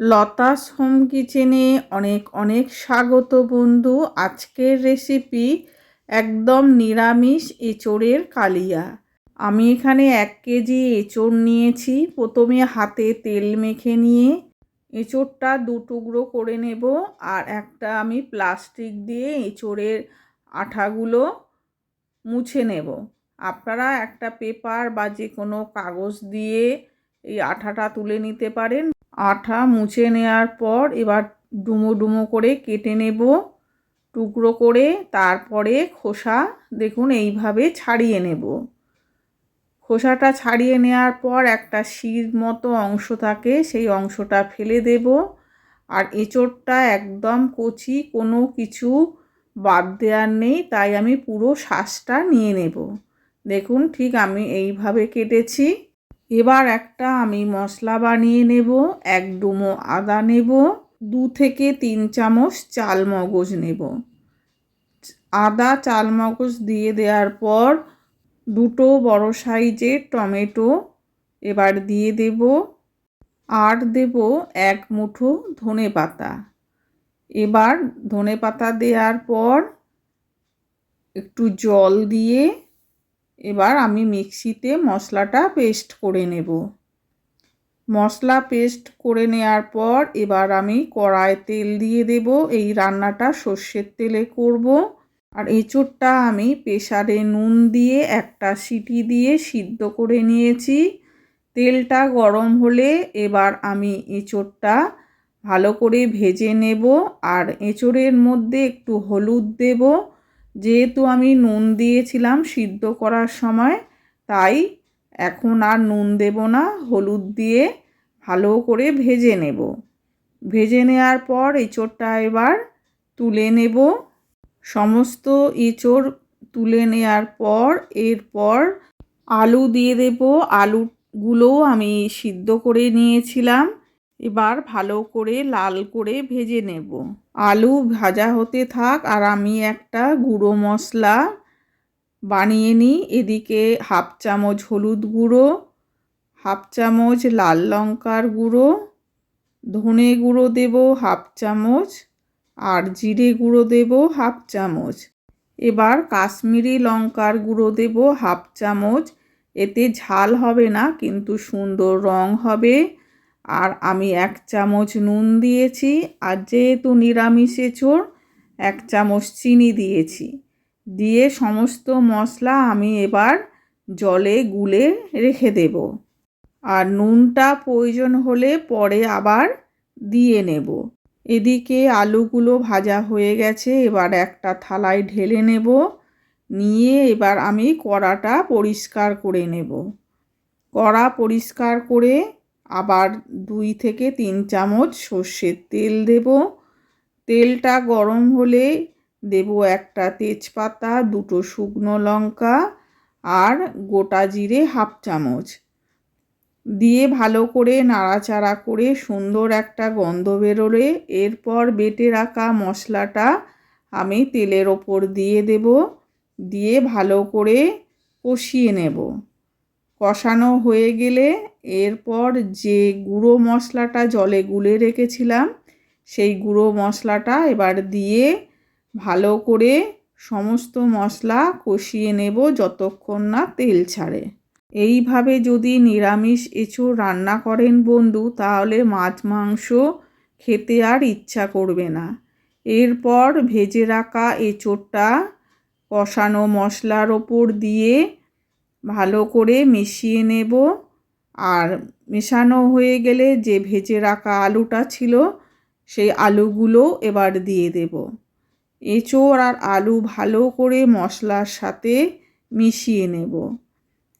Lata's home কিচেনে অনেক অনেক স্বাগত বন্ধু। আজকের রেসিপি একদম নিরামিষ এঁচোড়ের কালিয়া। আমি এখানে এক কেজি এঁচোড় নিয়েছি। প্রথমে হাতে তেল মেখে নিয়ে এঁচোড়টা দু টুকরো করে নেব আর একটা আমি প্লাস্টিক দিয়ে এঁচোড়ের আঠাগুলো মুছে নেব। আপনারা একটা পেপার বা যে কোনো কাগজ দিয়ে এই আঠাটা তুলে নিতে পারেন। আঠা মুছে নেওয়ার পর এবার ডুমো ডুমো করে কেটে নেব, টুকরো করে, তারপরে খোসা দেখুন এইভাবে ছাড়িয়ে নেব। খোসাটা ছাড়িয়ে নেওয়ার পর একটা শির মতো অংশ থাকে, সেই অংশটা ফেলে দেব। আর এঁচোড়টা একদম কচি, কোনো কিছু বাদ দেওয়ার নেই, তাই আমি পুরো শ্বাসটা নিয়ে নেব। দেখুন ঠিক আমি এইভাবে কেটেছি। এবার একটা আমি মশলা বানিয়ে নেব, এক ডুমো আদা নেব, দু থেকে তিন চামচ চাল মগজ নেব। আদা চাল মগজ দিয়ে দেওয়ার পর দুটো বড় সাইজের টমেটো এবার দিয়ে দেব। আর দেব এক মুঠো ধনে পাতা। এবার ধনে পাতা দেওয়ার পর একটু জল দিয়ে এবার আমি মিক্সিতে মশলাটা পেস্ট করে নেব। মশলা পেস্ট করে নেওয়ার পর এবার আমি কড়ায় তেল দিয়ে দেব। এই রান্নাটা সর্ষের তেলে করব। আর এঁচোড়টা আমি প্রেশারে নুন দিয়ে একটা সিটি দিয়ে সিদ্ধ করে নিয়েছি। তেলটা গরম হলে এবার আমি এঁচোড়টা ভালো করে ভেজে নেব। আর এঁচোড়ের মধ্যে একটু হলুদ দেবো। যেহেতু আমি নুন দিয়েছিলাম সিদ্ধ করার সময়, তাই এখন আর নুন দেব না, হলুদ দিয়ে ভালো করে ভেজে নেব। ভেজে নেওয়ার পর এঁচোড়টা এবার তুলে নেব। সমস্ত এঁচোড় তুলে নেওয়ার পর, এরপর আলু দিয়ে দেব। আলুগুলোও আমি সিদ্ধ করে নিয়েছিলাম। এবার ভালো করে লাল করে ভেজে নেব। আলু ভাজা হতে থাক আর আমি একটা গুঁড়ো মশলা বানিয়ে নিই। এদিকে হাফ চামচ হলুদ গুঁড়ো, হাফ চামচ লাল লঙ্কার গুঁড়ো, ধনে গুঁড়ো দেব হাফ চামচ আর জিরে গুঁড়ো দেব হাফ চামচ। এবার কাশ্মীরি লঙ্কার গুঁড়ো দেব হাফ চামচ। এতে ঝাল হবে না, কিন্তু সুন্দর রং হবে। আর আমি এক চামচ নুন দিয়েছি আর যেহেতু নিরামিষে চোর এক চামচ চিনি দিয়েছি। দিয়ে সমস্ত মশলা আমি এবার জলে গুলে রেখে দেব। আর নুনটা প্রয়োজন হলে পরে আবার দিয়ে নেব। এদিকে আলুগুলো ভাজা হয়ে গেছে, এবার একটা থালায় ঢেলে নেব। নিয়ে এবার আমি কড়াটা পরিষ্কার করে নেব। কড়া পরিষ্কার করে আবার দুই থেকে তিন চামচ সর্ষের তেল দেব। তেলটা গরম হলে দেব একটা তেজপাতা, দুটো শুকনো লঙ্কা আর গোটা জিরে হাফ চামচ। দিয়ে ভালো করে নাড়াচাড়া করে সুন্দর একটা গন্ধ বেরোলে এরপর বেটে রাখা মশলাটা আমি তেলের ওপর দিয়ে দেব। দিয়ে ভালো করে কষিয়ে নেব। কষানো হয়ে গেলে এরপর যে গুঁড়ো মশলাটা জলে গুলে রেখেছিলাম, সেই গুঁড়ো মশলাটা এবার দিয়ে ভালো করে সমস্ত মশলা কষিয়ে নেব যতক্ষণ না তেল ছাড়ে। এইভাবে যদি নিরামিষ এঁচোড় রান্না করেন বন্ধু, তাহলে মাছ মাংস খেতে আর ইচ্ছা করবে না। এরপর ভেজে রাখা এঁচোড়টা কষানো মশলার ওপর দিয়ে ভালো করে মিশিয়ে নেব। আর মেশানো হয়ে গেলে যে ভেজে রাখা আলুটা ছিল, সেই আলুগুলো এবার দিয়ে দেব। এঁচোড় আর আলু ভালো করে মশলার সাথে মিশিয়ে নেব।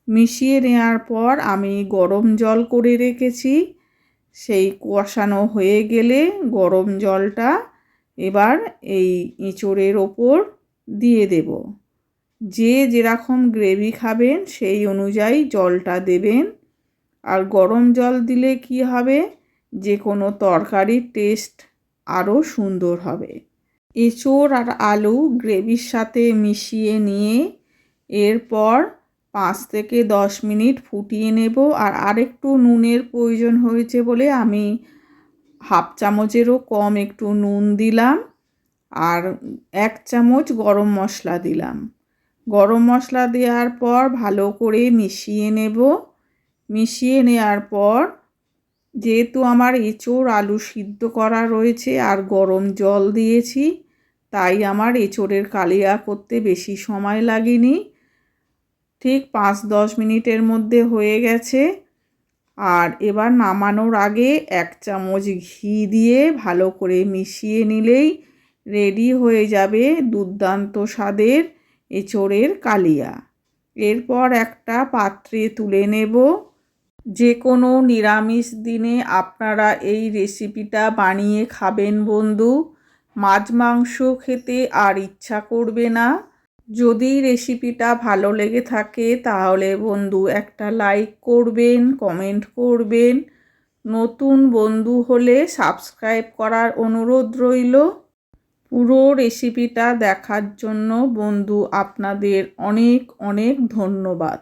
মিশিয়ে নেওয়ার পর আমি গরম জল করে রেখেছি। সেই কষানো হয়ে গেলে গরম জলটা এবার এই এঁচোড়ের ওপর দিয়ে দেব। যে যেরকম গ্রেভি খাবেন, সেই অনুযায়ী জলটা দেবেন। আর গরম জল দিলে কি হবে? যে কোনো তরকারির টেস্ট আরও সুন্দর হবে। এঁচোড় আর আলু গ্রেভির সাথে মিশিয়ে নিয়ে এরপর পাঁচ থেকে দশ মিনিট ফুটিয়ে নেব। আর আরেকটু নুনের প্রয়োজন হয়েছে বলে আমি হাফ চামচেরও কম একটু নুন দিলাম। আর এক চামচ গরম মশলা দিলাম। গরম মশলা দেওয়ার পর ভালো করে মিশিয়ে নেব। মিশিয়ে নেওয়ার পর যেহেতু আমার এঁচোড় আলু সিদ্ধ করা রয়েছে আর গরম জল দিয়েছি, তাই আমার এঁচোড়ের কালিয়া করতে বেশি সময় লাগেনি। ঠিক পাঁচ দশ মিনিটের মধ্যে হয়ে গেছে। আর এবার নামানোর আগে এক চামচ ঘি দিয়ে ভালো করে মিশিয়ে নিলেই রেডি হয়ে যাবে দুর্দান্ত স্বাদের এঁচোড়ের কালিয়া। এরপর একটা পাত্রে তুলে নেব। যে কোনো নিরামিষ দিনে আপনারা এই রেসিপিটা বানিয়ে খাবেন বন্ধু। মাছ মাংস খেতে আর ইচ্ছা করবে না। যদি রেসিপিটা ভালো লেগে থাকে তাহলে বন্ধু একটা লাইক করবেন, কমেন্ট করবেন। নতুন বন্ধু হলে সাবস্ক্রাইব করার অনুরোধ রইল। পুরো রেসিপিটা দেখার জন্য বন্ধু আপনাদের অনেক অনেক ধন্যবাদ।